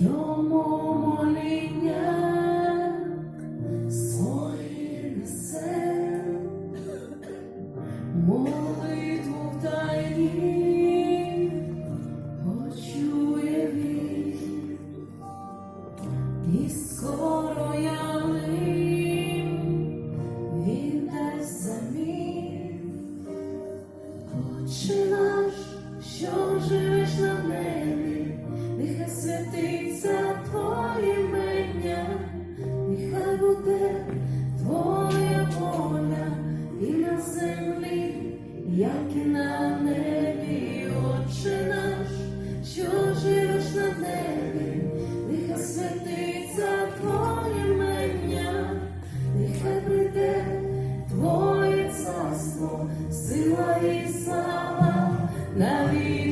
йому моління своє несе, молитву в тайні почує він, і скоро я явним він дасть самі, Отче наш, що живе. сила і слава навіть.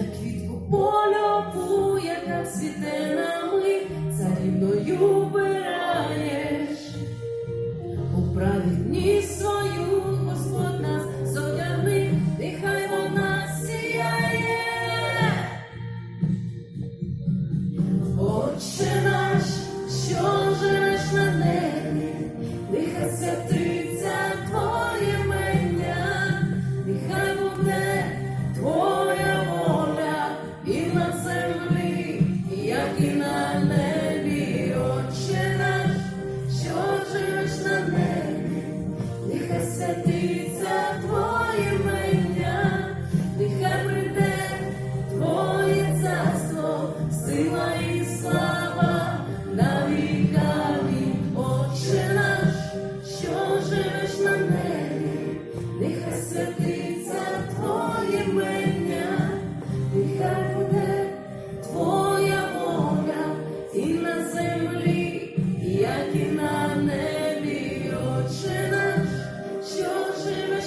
як квітку світе як світенами царівною.